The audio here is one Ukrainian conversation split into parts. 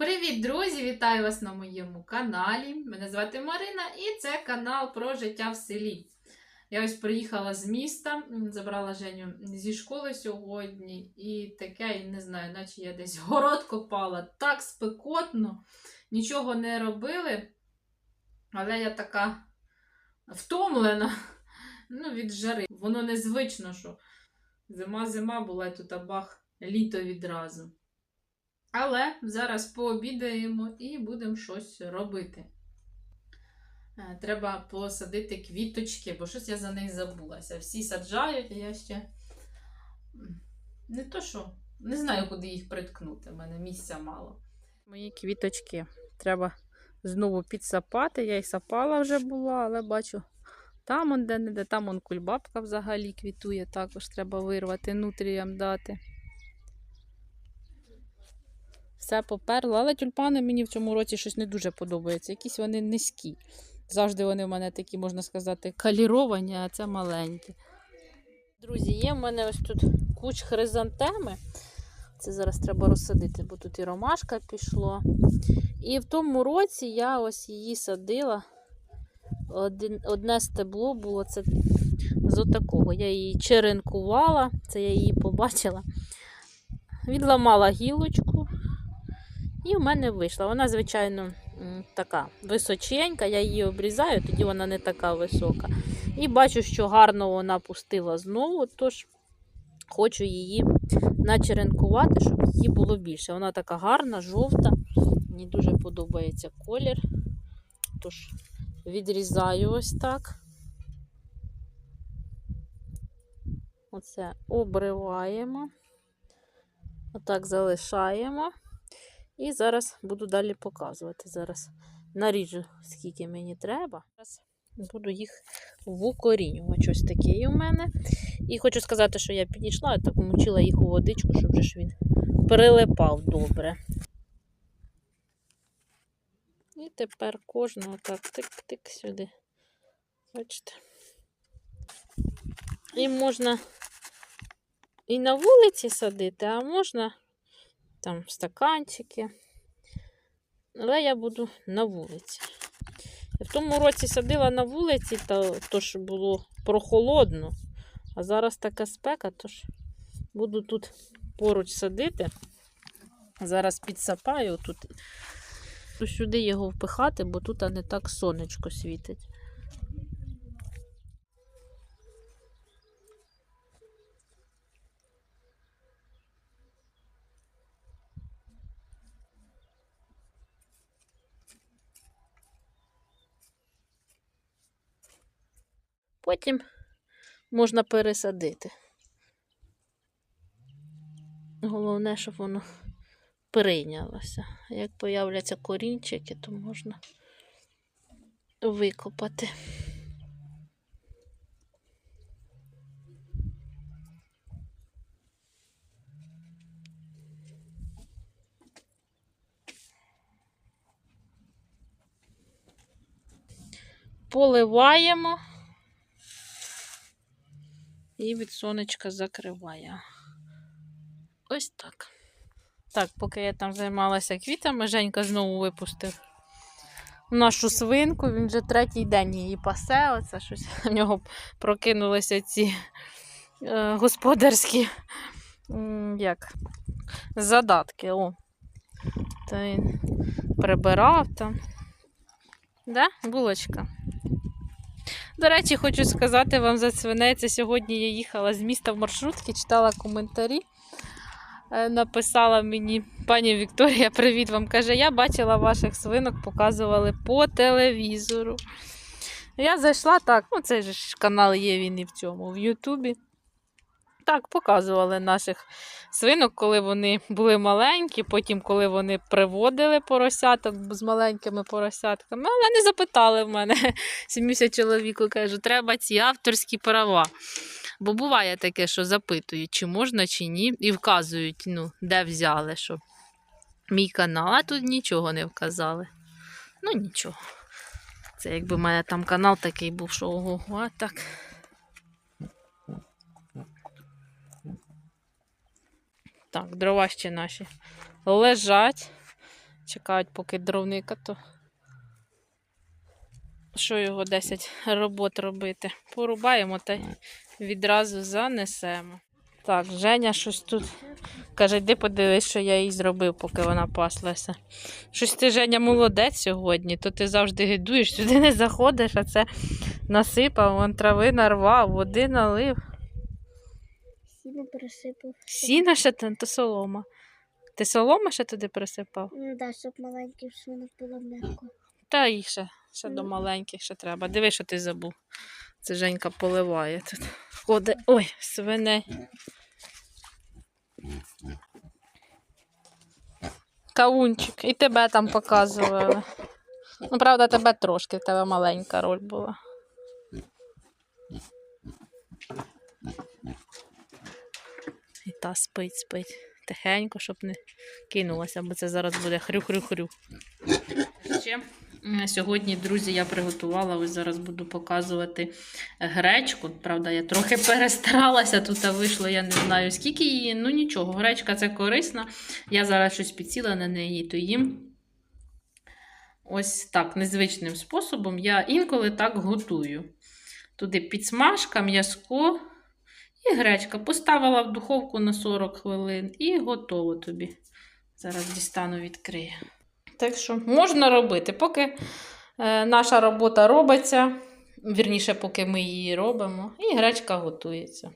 Привіт, друзі! Вітаю вас на моєму каналі. Мене звати Марина і це канал про життя в селі. Я ось приїхала з міста, забрала Женю зі школи сьогодні, і таке, і не знаю, наче я десь город копала. Так спекотно, нічого не робили, але я така втомлена ну, від жари. Воно незвично, що зима-зима була і тут бах літо відразу. Але зараз пообідаємо і будемо щось робити. Е, Треба посадити квіточки, бо щось я за них забулася. Всі саджають, а я ще не то що, не знаю, куди їх приткнути. У мене місця мало. Мої квіточки треба знову підсапати. Я їх сапала вже була, але бачу, там он де-не-де, там он кульбабка взагалі квітує, також треба вирвати, нутріям дати. Все поперло, але тюльпани мені в цьому році щось не дуже подобається. Якісь вони низькі. Завжди вони в мене такі, можна сказати, каліровані, а це маленькі. Друзі, є в мене ось тут куч хризантеми. Це зараз треба розсадити, бо тут і ромашка пішло. І в тому році я ось її садила. Один, одне стебло було це з отакого. Я її черенкувала, це я її побачила. Відламала гілочку. І в мене вийшла. Вона, звичайно, така височенька, я її обрізаю, тоді вона не така висока. І бачу, що гарно вона пустила знову, тож хочу її начеренкувати, щоб її було більше. Вона така гарна, жовта. Мені дуже подобається колір. Тож відрізаю ось так. Оце обриваємо. Отак залишаємо. І зараз буду далі показувати. Зараз наріжу, скільки мені треба. Зараз буду їх вукорінювати. Ось таке є у мене. І хочу сказати, що я підійшла, так мочила їх у водичку, щоб ж він прилипав добре. І тепер кожного так тик-тик сюди. Бачите. І можна і на вулиці садити, а можна там стаканчики. Але я буду на вулиці. В тому році садила на вулиці, то, то ж було прохолодно. А зараз така спека, тож буду тут поруч садити. Зараз підсапаю тут. Сюди його впихати, бо тут не так сонечко світить. Потім можна пересадити. Головне, щоб воно прийнялося. Як появляться корінчики, то можна викопати. Поливаємо і від сонечка закриває. Ось так. Так, поки я там займалася квітами, Женька знову випустив нашу свинку. Він вже третій день її пасе. Оце щось в нього прокинулися ці е, господарські як, задатки. О. Та він прибирав там. Да, булочка? До речі, хочу сказати вам за свинець. Сьогодні я їхала з міста в маршрутці, читала коментарі. Е, Написала мені пані Вікторія, привіт вам. Каже, я бачила ваших свинок, показували по телевізору. Я зайшла так, ну цей ж канал є він і в цьому, в Ютубі. Так, показували наших свинок, коли вони були маленькі, потім, коли вони приводили поросяток з маленькими поросятками, але не запитали в мене. Сміюся чоловіку, кажу, треба ці авторські права. Бо буває таке, що запитують, чи можна, чи ні, і вказують, ну, де взяли, що мій канал, а тут нічого не вказали. Ну, нічого. Це якби в мене там канал такий був, що ого, а так. Так, дрова ще наші лежать. Чекають, поки дровника, то що його 10 робот робити? Порубаємо та відразу занесемо. Так, Женя щось тут каже, йди подивись, що я їй зробив, поки вона паслася. Щось ти, Женя, молодець сьогодні, то ти завжди гидуєш, сюди не заходиш, а це насипав, вон трави нарвав, води налив. Сіно пересипав. Сіна ще там, то солома. Ти солома ще туди присипав? Ну да, щоб маленький свинок було м'яко. Та і ще, ще до маленьких ще треба. Диви, що ти забув. Це Женька поливає тут. Ходить. Ой, свиней. Кавунчик. І тебе там показували. Ну, правда, тебе трошки, в тебе маленька роль була. Та спить, спить. Тихенько, щоб не кинулася, бо це зараз буде хрю-хрю-хрю. Ще сьогодні, друзі, я приготувала. Ось зараз буду показувати гречку. Правда, я трохи перестаралася. Тут вийшло, я не знаю скільки її. Ну нічого, гречка це корисна. Я зараз щось підсіла на неї, то їм. Ось так, незвичним способом. Я інколи так готую. Туди підсмажка, м'язко і гречка. Поставила в духовку на 40 хвилин і готово тобі. Зараз дістану відкрию. Так що можна робити, поки е, наша робота робиться, вірніше, поки ми її робимо, і гречка готується.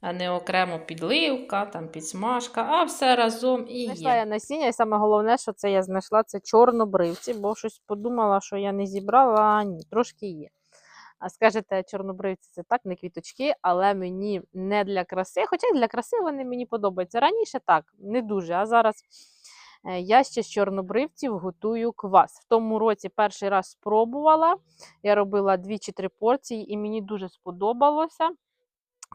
А не окремо підливка, там підсмажка, а все разом і Знайшла є. я насіння, і саме головне, що це я знайшла, це чорнобривці, бо щось подумала, що я не зібрала, а ні, трошки є. А скажете, чорнобривці це так, не квіточки, але мені не для краси. Хоча для краси вони мені подобаються. Раніше так, не дуже. А зараз е, я ще з чорнобривців готую квас. В тому році перший раз спробувала. Я робила дві чи три порції, і мені дуже сподобалося.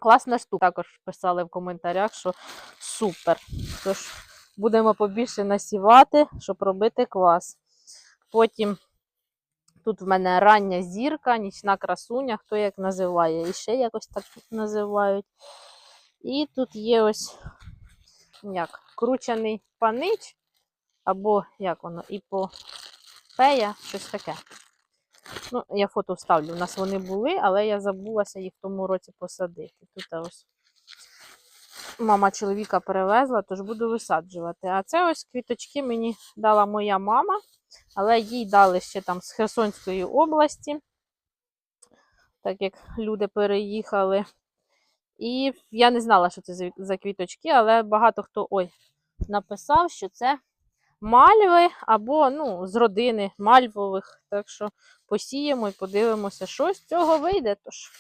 Класна штука. Також писали в коментарях, що супер. Тож будемо побільше насівати, щоб робити квас. Потім тут в мене рання зірка, нічна красуня, хто як називає, і ще якось так називають. І тут є ось як, кручений панич, або як воно, іпопея, щось таке. Ну, я фото вставлю. У нас вони були, але я забулася їх в тому році посадити. Тут ось мама чоловіка перевезла, тож буду висаджувати. А це ось квіточки мені дала моя мама, але їй дали ще там з Херсонської області, так як люди переїхали. І я не знала, що це за- квіточки, але багато хто ой, написав, що це мальви або ну, з родини мальвових. Так що посіємо і подивимося, що з цього вийде. Тож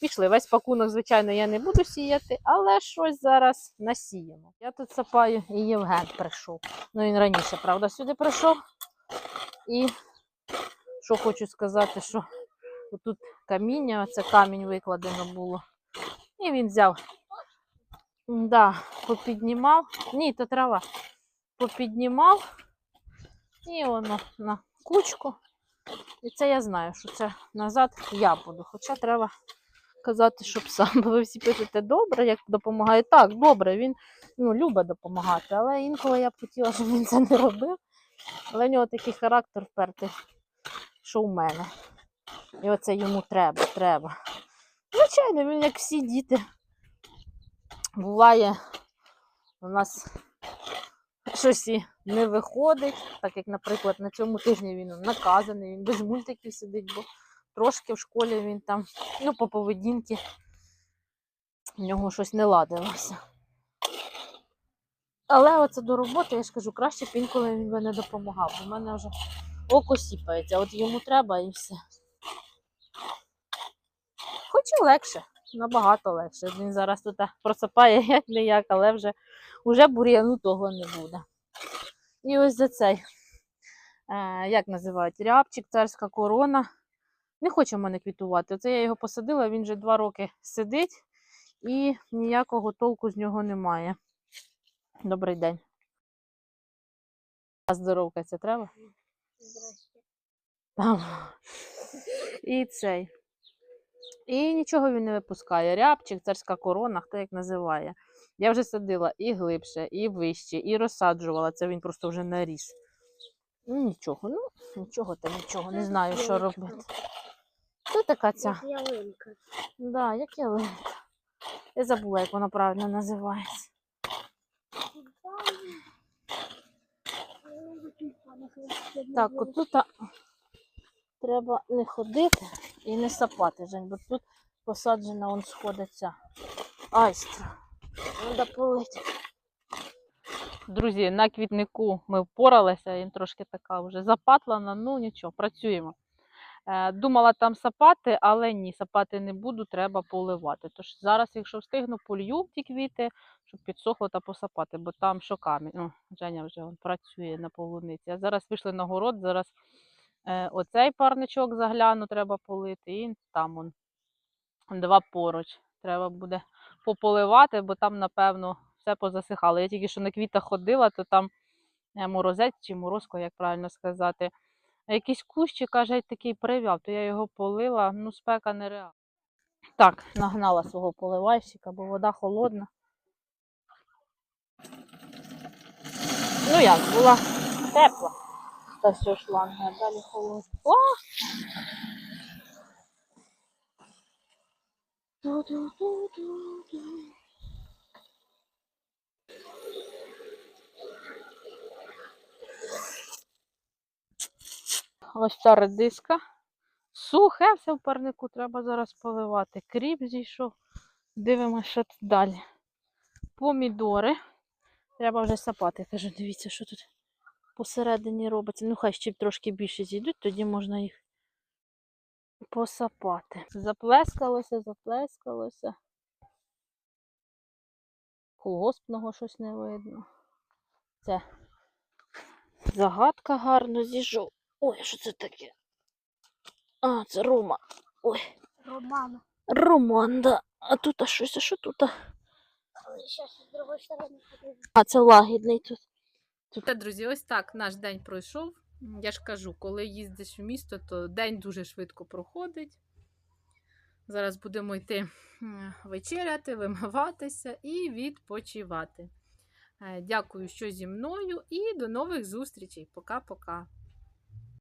пішли. Весь пакунок, звичайно, я не буду сіяти, але щось зараз насіємо. Я тут сапаю, і Євген прийшов. Ну, він раніше, правда, сюди прийшов. І що хочу сказати, що тут каміння, це камінь викладено було. І він взяв, да, попіднімав. Ні, то трава. Попіднімав. І воно на кучку. І це я знаю, що це назад я буду. Хоча треба казати, щоб сам. Бо ви всі пишете добре, як допомагає. Так, добре, він ну, любить допомагати, але інколи я б хотіла, щоб він це не робив. Але в нього такий характер впертий, що у мене. І оце йому треба, треба. Звичайно, він як всі діти. Буває, у нас щось і не виходить, так як, наприклад, на цьому тижні він наказаний, він без мультиків сидить, бо трошки в школі він там, ну, по поведінці в нього щось не ладилося. Але оце до роботи, я ж кажу, краще б інколи він би не допомагав, в мене вже око сіпається, от йому треба і все. Хоч і легше, набагато легше. Він зараз тут просипає як не як, але вже, вже бур'яну того не буде. І ось за цей, е, як називають, рябчик, царська корона. Не хоче в мене квітувати. Оце я його посадила, він вже два роки сидить і ніякого толку з нього немає. Добрий день. А здоровка це треба? Там. І цей. І нічого він не випускає. Рябчик, царська корона, хто як називає. Я вже садила і глибше, і вище, і розсаджувала. Це він просто вже наріс. Ну, нічого, ну, нічого та нічого, не знаю, що робити. Це така ця. Як ялинка. Да, як ялинка. Я забула, як вона правильно називається. Так, отут треба не ходити і не сапати, Жень, бо тут посаджена он сходиться айстра. Треба полити. Друзі, на квітнику ми впоралися, він трошки така вже запатлана, ну нічого, працюємо. Е, Думала там сапати, але ні, сапати не буду, треба поливати. Тож зараз, якщо встигну, полью ті квіти, щоб підсохло та посапати, бо там що камінь. О, Женя вже он, працює на полуниці. А зараз вийшли на город, зараз е, оцей парничок загляну, треба полити, і там он, два поруч. Треба буде пополивати, бо там, напевно, все позасихало. Я тільки що на квітах ходила, то там е, морозець чи морозко, як правильно сказати. Якийсь кущик, каже, такий прив'яв, то я його полила, ну спека нереальна. Так, нагнала свого поливальщика, бо вода холодна. Ну як, була тепла. Та все шланги, а далі холодна. О! Ту-ду-ду-ду-ду. Ось ця редиска. Сухе все в парнику, треба зараз поливати. Кріп зійшов. Дивимося, що тут далі. Помідори. Треба вже сапати. Кажу, дивіться, що тут посередині робиться. Ну, хай ще трошки більше зійдуть, тоді можна їх посапати. Заплескалося, заплескалося. Колгоспного щось не видно. Це загадка гарно зійшов. Ой, що це таке? А, це Рома. Ой, Романа. Роман, да. А тут а щось, а що тут? а? Це лагідний тут. Та, друзі, ось так наш день пройшов. Я ж кажу, коли їздиш в місто, то день дуже швидко проходить. Зараз будемо йти вечеряти, вимиватися і відпочивати. Е, Дякую, що зі мною, і до нових зустрічей. Пока-пока.